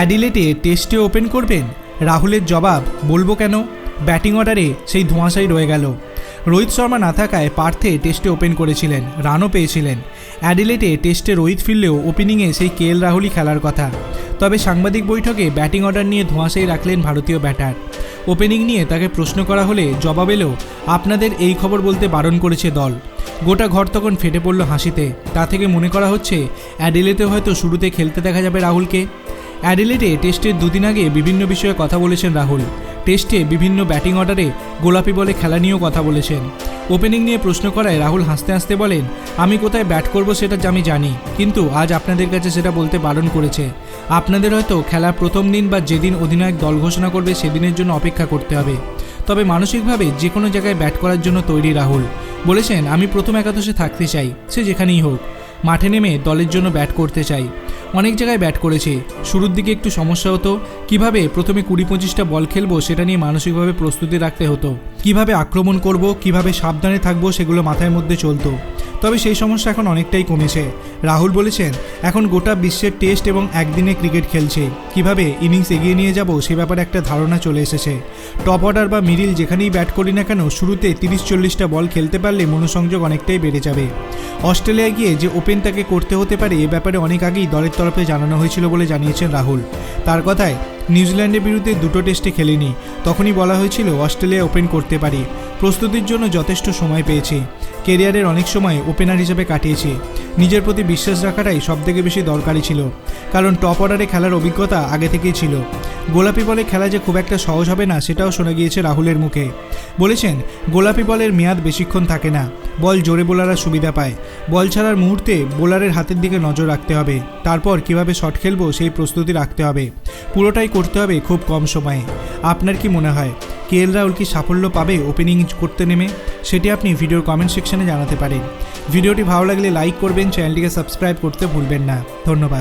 অ্যাডিলেটে টেস্টে ওপেন করবেন? রাহুলের জবাব, বলব কেন? ব্যাটিং অর্ডারে সেই ধোঁয়াশাই রয়ে গেল। রোহিত শর্মা না থাকায় পার্থে টেস্টে ওপেন করেছিলেন, রানও পেয়েছিলেন। অ্যাডিলেটে টেস্টে রোহিত ফিরলেও ওপেনিংয়ে সেই কে এল রাহুলই খেলার কথা। তবে সাংবাদিক বৈঠকে ব্যাটিং অর্ডার নিয়ে ধোঁয়াশাই রাখলেন ভারতীয় ব্যাটার। ওপেনিং নিয়ে তাকে প্রশ্ন করা হলে জবাব এলো, আপনাদের এই খবর বলতে বারণ করেছে দল। গোটা ঘর তখন ফেটে পড়ল হাসিতে। তা থেকে মনে করা হচ্ছে অ্যাডিলেটে হয়তো শুরুতে খেলতে দেখা যাবে রাহুলকে। অ্যাডিলেটে টেস্টের দুদিন আগে বিভিন্ন বিষয়ে কথা বলেছেন রাহুল। টেস্টে বিভিন্ন ব্যাটিং অর্ডারে গোলাপি বলে খেলা নিয়েও কথা বলেছেন। ওপেনিং নিয়ে প্রশ্ন করায় রাহুল হাসতে হাসতে বলেন, আমি কোথায় ব্যাট করব সেটা আমি জানি, কিন্তু আজ আপনাদের কাছে সেটা বলতে বারণ করেছে। আপনাদের হয়তো খেলার প্রথম দিন বা যেদিন অধিনায়ক দল ঘোষণা করবে সেদিনের জন্য অপেক্ষা করতে হবে। তবে মানসিকভাবে যে কোনো জায়গায় ব্যাট করার জন্য তৈরি রাহুল। বলেছেন, আমি প্রথম একাদশে থাকতে চাই, সে যেখানেই হোক। মাঠে নেমে দলের জন্য ব্যাট করতে চাই। অনেক জায়গায় ব্যাট করেছে। শুরুর দিকে একটু সমস্যা হতো। কীভাবে প্রথমে কুড়ি পঁচিশটা বল খেলব সেটা নিয়ে মানসিকভাবে প্রস্তুতি রাখতে হতো। কীভাবে আক্রমণ করব, কীভাবে সাবধানে থাকব সেগুলো মাথায় মধ্যে চলতো। তবে সেই সমস্যা এখন অনেকটাই কমেছে। রাহুল বলেছেন, এখন গোটা বিশ্বের টেস্ট এবং একদিনে ক্রিকেট খেলছে। কীভাবে ইনিংস এগিয়ে নিয়ে যাব সে ব্যাপারে একটা ধারণা চলে এসেছে। টপ অর্ডার বা মিডিল যেখানেই ব্যাট করি না কেন, শুরুতে তিরিশ চল্লিশটা বল খেলতে পারলে মনোসংযোগ অনেকটাই বেড়ে যাবে। অস্ট্রেলিয়ায় গিয়ে যে ওপেন তাকে করতে হতে পারে, এ ব্যাপারে অনেক আগেই দলের তরফে জানানো হয়েছিল বলে জানিয়েছেন রাহুল। তার কথায়, নিউজিল্যান্ডের বিরুদ্ধে দুটো টেস্টে খেলেনি। তখনই বলা হয়েছিল, অস্ট্রেলিয়া ওপেন করতে পারি। প্রস্তুতির জন্য যথেষ্ট সময় পেয়েছি। কেরিয়ারের অনেক সময় ওপেনার হিসেবে কাটিয়েছি। নিজের প্রতি বিশ্বাস রাখাটাই সবথেকে বেশি দরকারি ছিল। কারণ টপ অর্ডারে খেলার অভিজ্ঞতা আগে থেকেই ছিল। গোলাপি বলে খেলা যে খুব একটা সহজ হবে না, সেটাও শোনা গিয়েছে রাহুলের মুখে। বলেছেন, গোলাপি বলের মেয়াদ বেশিক্ষণ থাকে না। বল জোরে বোলাররা সুবিধা পায়। বল ছাড়ার মুহূর্তে বোলারের হাতের দিকে নজর রাখতে হবে। তারপর কীভাবে শট খেলব সেই প্রস্তুতি রাখতে হবে। পুরোটাই করতে হবে খুব কম সময়ে। আপনার কি মনে হয়? কে এল রাহুল কি সাফল্য পাবে ওপেনিং করতে নেমে? সেটি আপনি ভিডিওর কমেন্ট সেকশনে জানাতে পারেন। ভিডিওটি ভালো লাগলে লাইক করবেন চ্যানেলটিকে সাবস্ক্রাইব করতে ভুলবেন না। ধন্যবাদ।